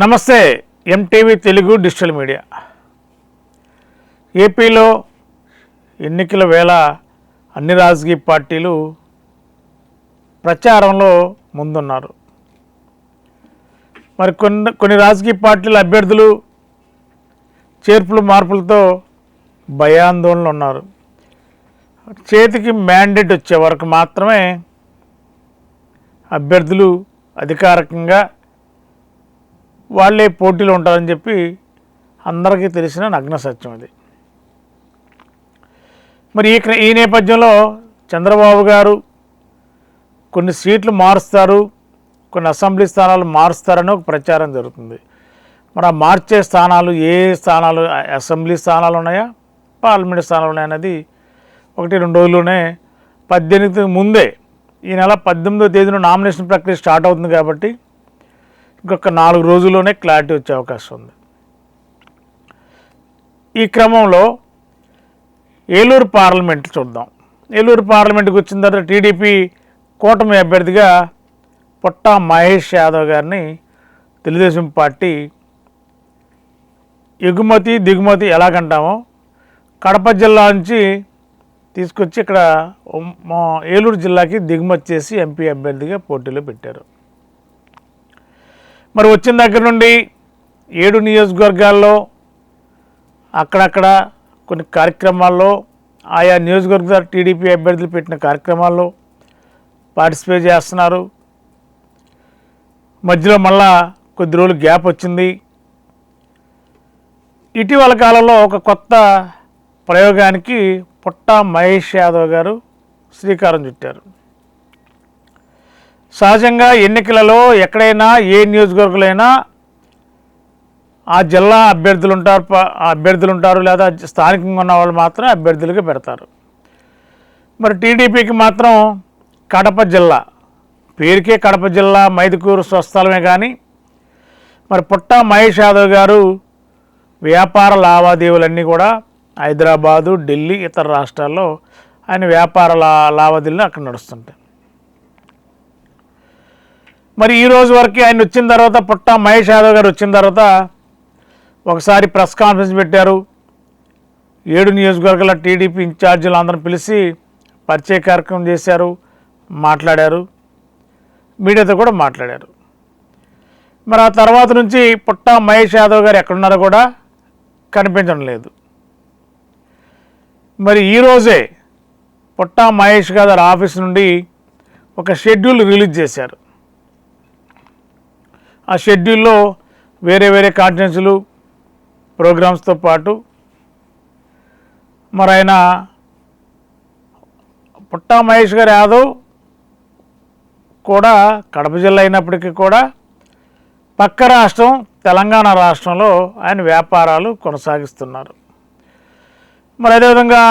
నమస్తే MTV Telugu digital media. ఏపీలో ఎన్నికల వేళ అన్ని రాజకీయ పార్టీలు ప్రచారంలో ముందున్నారు. మరి కొన్ని కొన్ని రాజకీయ పార్టీల అభ్యర్థులు చేర్పులు మార్పులతో భయాందోళనలు ఉన్నారు. చేతికి మ్యాండేట్ వచ్చే వరకు మాత్రమే అభ్యర్థులు అధికారికంగా వాళ్ళే పోటీలో ఉంటారని చెప్పి అందరికీ తెలిసిన నగ్న సత్యం అది. మరి ఈ ఈ నేపథ్యంలో చంద్రబాబు గారు కొన్ని సీట్లు మారుస్తారు కొన్ని అసెంబ్లీ స్థానాలు మారుస్తారని ఒక ప్రచారం జరుగుతుంది. మరి ఆ మార్చే స్థానాలు ఏ స్థానాలు అసెంబ్లీ స్థానాలు ఉన్నాయా పార్లమెంట్ స్థానాలు ఉన్నాయా అనేది ఒకటి రెండు రోజుల్లోనే పద్దెనిమిది ముందే ఈ నెల పద్దెనిమిదో తేదీన నామినేషన్ ప్రక్రియ స్టార్ట్ అవుతుంది కాబట్టి ఇంకొక నాలుగు రోజుల్లోనే క్లారిటీ వచ్చే అవకాశం ఉంది. ఈ క్రమంలో ఏలూరు పార్లమెంట్ చూద్దాం. ఏలూరు పార్లమెంట్కి వచ్చిన తర్వాత టీడీపీ కూటమి అభ్యర్థిగా పుట్టా మహేష్ యాదవ్ గారిని తెలుగుదేశం పార్టీ ఎగుమతి దిగుమతి ఎలాగంటామో కడప జిల్లా నుంచి తీసుకొచ్చి ఇక్కడ మా ఏలూరు జిల్లాకి దిగుమతి చేసి ఎంపీ అభ్యర్థిగా పోటీలో పెట్టారు. మరి వచ్చిన దగ్గర నుండి ఏడు నియోజకవర్గాల్లో అక్కడక్కడ కొన్ని కార్యక్రమాల్లో ఆయా నియోజకవర్గ టీడీపీ అభ్యర్థులు పెట్టిన కార్యక్రమాల్లో పార్టిసిపేట్ చేస్తున్నారు. మధ్యలో మళ్ళా కొద్ది రోజులు గ్యాప్ వచ్చింది. ఇటీవల కాలంలో ఒక కొత్త ప్రయోగానికి పుట్ట మహేష్ యాదవ్ గారు శ్రీకారం చుట్టారు. సహజంగా ఎన్నికలలో ఎక్కడైనా ఏ నియోజకవర్గంలో ఆ జిల్లా అభ్యర్థులు ఉంటారు అభ్యర్థులు ఉంటారు లేదా స్థానికంగా ఉన్న వాళ్ళు మాత్రం అభ్యర్థులుగా పెడతారు. మరి టీడీపీకి మాత్రం కడప జిల్లా పేరుకే కడప జిల్లా మైదుకూరు స్వస్థలమే కానీ మరి పుట్ట మహేష్ యాదవ్ గారు వ్యాపార లావాదేవీలన్నీ కూడా హైదరాబాదు ఢిల్లీ ఇతర రాష్ట్రాల్లో ఆయన వ్యాపార లా లావాదేవీలు అక్కడ నడుస్తుంటాయి. మరి ఈ రోజు వరకు ఆయన వచ్చిన తర్వాత పుట్ట మహేష్ యాదవ్ గారు వచ్చిన తర్వాత ఒకసారి ప్రెస్ కాన్ఫరెన్స్ పెట్టారు. ఏడు నియోజకవర్గాల టీడీపీ ఇన్ఛార్జీలు అందరం పిలిచి పరిచయ కార్యక్రమం చేశారు మాట్లాడారు మీడియాతో కూడా మాట్లాడారు. మరి ఆ తర్వాత నుంచి పుట్ట మహేష్ యాదవ్ గారు ఎక్కడున్నారో కూడా కనిపించడం లేదు. మరి ఈరోజే పుట్ట మహేష్ గారు ఆఫీస్ నుండి ఒక షెడ్యూల్ రిలీజ్ చేశారు. ఆ షెడ్యూల్లో వేరే వేరే కాన్ఫరెన్సులు ప్రోగ్రామ్స్తో పాటు మరి ఆయన పుట్టా మహేష్ గారు యాదవ్ కూడా కడప జిల్లా అయినప్పటికీ కూడా పక్క రాష్ట్రం తెలంగాణ రాష్ట్రంలో ఆయన వ్యాపారాలు కొనసాగిస్తున్నారు. మరి అదేవిధంగా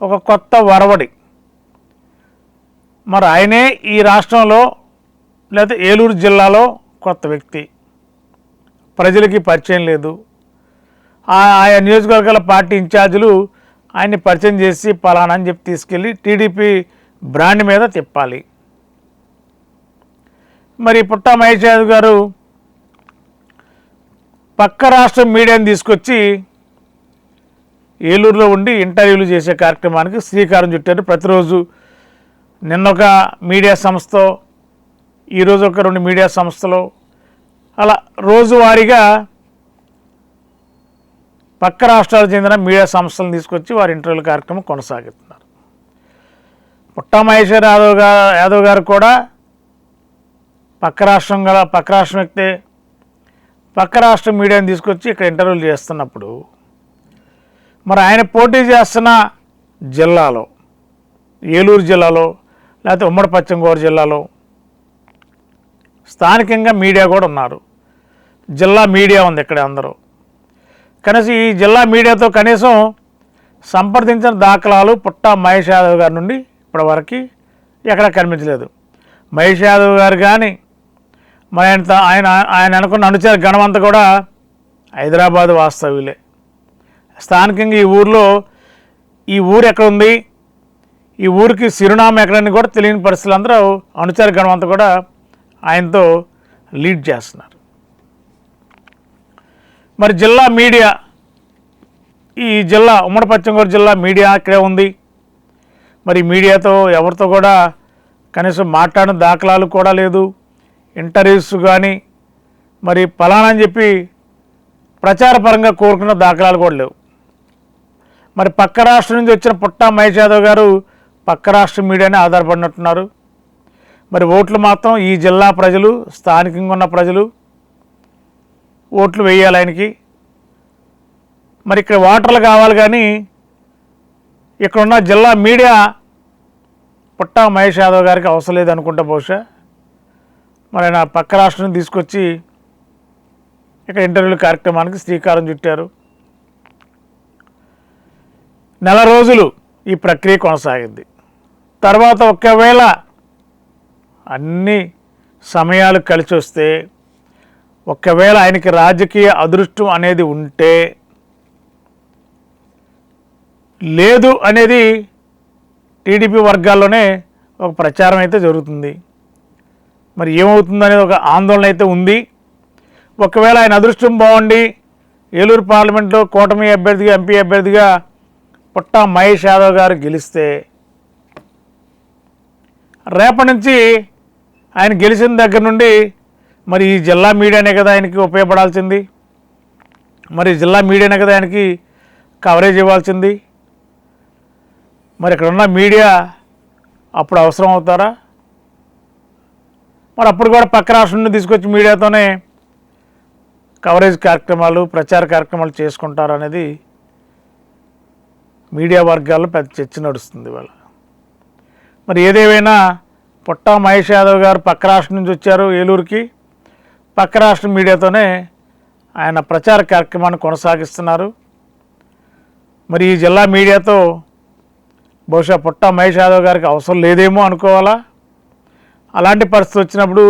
ఒక కొత్త వరవడి. మరి ఆయనే ఈ రాష్ట్రంలో లేదా ఏలూరు జిల్లాలో కొత్త వ్యక్తి. ప్రజలకి పరిచయం లేదు. ఆ- ఆయా నియోజకవర్గాల పార్టీ ఇన్ఛార్జీలు ఆయన్ని పరిచయం చేసి పలానా అని చెప్పి తీసుకెళ్ళి టీడీపీ బ్రాండ్ మీద తిప్పాలి. మరి పుట్టా మహేష్ యాదవ్ గారు పక్క రాష్ట్ర మీడియాని తీసుకొచ్చి ఏలూరులో ఉండి ఇంటర్వ్యూలు చేసే కార్యక్రమానికి శ్రీకారం చుట్టారు. ప్రతిరోజు నిన్న ఒక మీడియా సంస్థ ఈరోజు ఒక రెండు మీడియా సంస్థలు అలా రోజువారీగా పక్క రాష్ట్రాలకు చెందిన మీడియా సంస్థలను తీసుకొచ్చి వారి ఇంటర్వ్యూల కార్యక్రమం కొనసాగిస్తున్నారు. పుట్టా మహేశ్వర్ యాదవ్ గారు యాదవ్ గారు కూడా పక్క రాష్ట్రం గల పక్క రాష్ట్రం వ్యక్తే పక్క రాష్ట్రం మీడియాని తీసుకొచ్చి ఇక్కడ ఇంటర్వ్యూలు చేస్తున్నప్పుడు మరి ఆయన పోటీ చేస్తున్న జిల్లాలో ఏలూరు జిల్లాలో లేకపోతే ఉమ్మడి పశ్చిమ గోదావరి జిల్లాలో స్థానికంగా మీడియా కూడా ఉన్నారు. జిల్లా మీడియా ఉంది ఇక్కడ అందరూ. కనీసం ఈ జిల్లా మీడియాతో కనీసం సంప్రదించిన దాఖలాలు పుట్ట మహేష్ యాదవ్ గారి నుండి ఇప్పటివరకు ఎక్కడ కనిపించలేదు. మహేష్ యాదవ్ గారు కానీ మరి ఆయన ఆయన ఆయన అనుకున్న అనుచర గణమంతా కూడా హైదరాబాద్ వాస్తవ్యులే. స్థానికంగా ఈ ఊర్లో ఈ ఊరు ఎక్కడ ఉంది ఈ ఊరికి చిరునామా ఎక్కడని కూడా తెలియని పరిస్థితులు అందరూ అనుచర గణమంతా కూడా ఆయనతో లీడ్ చేస్తున్నారు. మరి జిల్లా మీడియా ఈ జిల్లా ఉమ్మడి పశ్చిమ గోదావరి జిల్లా మీడియా అక్కడే ఉంది. మరి మీడియాతో ఎవరితో కూడా కనీసం మాట్లాడిన దాఖలాలు కూడా లేదు. ఇంటర్వ్యూస్ కానీ మరి ఫలానా అని చెప్పి ప్రచారపరంగా కోరుకున్న దాఖలాలు కూడా లేవు. మరి పక్క రాష్ట్రం నుంచి వచ్చిన పుట్టా మహేష్ యాదవ్ గారు పక్క రాష్ట్ర మీడియానే ఆధారపడినట్టున్నారు. మరి ఓట్లు మాత్రం ఈ జిల్లా ప్రజలు స్థానికంగా ఉన్న ప్రజలు ఓట్లు వేయాలి ఆయనకి. మరి ఇక్కడ ఓటర్లు కావాలి కానీ ఇక్కడ ఉన్న జిల్లా మీడియా పుట్టా మహేష్ యాదవ్ గారికి అవసరం లేదు అనుకుంటా బహుశా. మరి ఆయన పక్క రాష్ట్రం తీసుకొచ్చి ఇక్కడ ఇంటర్వ్యూల కార్యక్రమానికి శ్రీకారం చుట్టారు. నెల రోజులు ఈ ప్రక్రియ కొనసాగింది. తర్వాత ఒకవేళ అన్ని సమయాలు కలిసి వస్తే ఒకవేళ ఆయనకి రాజకీయ అదృష్టం అనేది ఉంటే లేదు అనేది టీడీపీ వర్గాల్లోనే ఒక ప్రచారం అయితే జరుగుతుంది. మరి ఏమవుతుంది అనేది ఒక ఆందోళన అయితే ఉంది. ఒకవేళ ఆయన అదృష్టం బాగుండి ఏలూరు పార్లమెంట్లో కూటమి అభ్యర్థిగా ఎంపీ అభ్యర్థిగా పుట్టా మహేష్ యాదవ్ గారు గెలిస్తే రేపటి నుంచి ఆయన గెలిచిన దగ్గర నుండి మరి ఈ జిల్లా మీడియానే కదా ఆయనకి ఉపయోగపడాల్సింది. మరి జిల్లా మీడియానే కదా ఆయనకి కవరేజ్ ఇవ్వాల్సింది. మరి ఇక్కడ ఉన్న మీడియా అప్పుడు అవసరం అవుతారా? మరి అప్పుడు కూడా పక్క రాష్ట్రం నుండి తీసుకొచ్చి మీడియాతోనే కవరేజ్ కార్యక్రమాలు ప్రచార కార్యక్రమాలు చేసుకుంటారు అనేది మీడియా వర్గాల్లో పెద్ద చర్చ నడుస్తుంది ఇవాళ. మరి ఏదేమైనా పుట్టా మహేష్ యాదవ్ గారు పక్క రాష్ట్రం నుంచి వచ్చారు ఏలూరుకి. పక్క రాష్ట్ర మీడియాతోనే ఆయన ప్రచార కార్యక్రమాన్ని కొనసాగిస్తున్నారు. మరి ఈ జిల్లా మీడియాతో బహుశా పుట్టా మహేష్ యాదవ్ గారికి అవసరం లేదేమో అనుకోవాలా? అలాంటి పరిస్థితి వచ్చినప్పుడు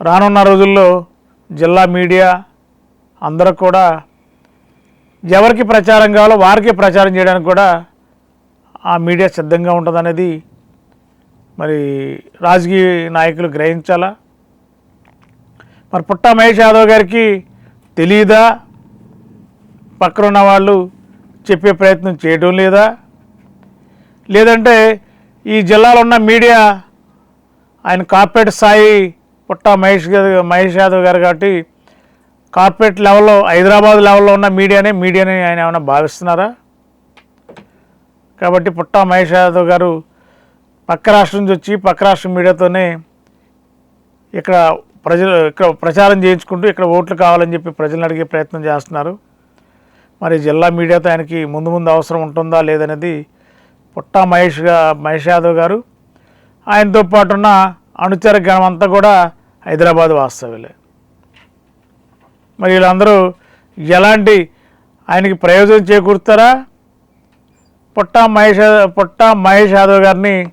రానున్న రోజుల్లో జిల్లా మీడియా అందరూ కూడా ఎవరికి ప్రచారం కావాలో వారికి ప్రచారం చేయడానికి కూడా ఆ మీడియా సిద్ధంగా ఉంటుందనేది మరి రాజకీయ నాయకులు గ్రహించాలా? మరి పుట్టా మహేష్ యాదవ్ గారికి తెలియదా పక్కన ఉన్న వాళ్ళు చెప్పే ప్రయత్నం చేయడం లేదా? లేదంటే ఈ జిల్లాలో ఉన్న మీడియా ఆయన కార్పొరేట్ స్థాయి పుట్టా మహేష్ గారు మహేష్ యాదవ్ గారు కాబట్టి కార్పొరేట్ లెవెల్లో హైదరాబాద్ లెవెల్లో ఉన్న మీడియానే మీడియాని ఆయన ఏమైనా భావిస్తున్నారా? కాబట్టి పుట్టా మహేష్ యాదవ్ గారు పక్క రాష్ట్రం నుంచి వచ్చి పక్క రాష్ట్రం మీడియాతోనే ఇక్కడ ప్రజలు ఇక్కడ ప్రచారం చేయించుకుంటూ ఇక్కడ ఓట్లు కావాలని చెప్పి ప్రజలను అడిగే ప్రయత్నం చేస్తున్నారు. మరి జిల్లా మీడియాతో ఆయనకి ముందు ముందు అవసరం ఉంటుందా లేదనేది పుట్టా మహేష్ మహేష్ యాదవ్ గారు. ఆయనతో పాటు ఉన్న అనుచర గణం అంతా కూడా హైదరాబాద్ వాస్తవ్యులే. మరి వీళ్ళందరూ ఎలాంటి ఆయనకి ప్రయోజనం చేకూరుతారా? పుట్టా మహేష్ యాదవ్- పుట్టా మహేష్ యాదవ్ గారిని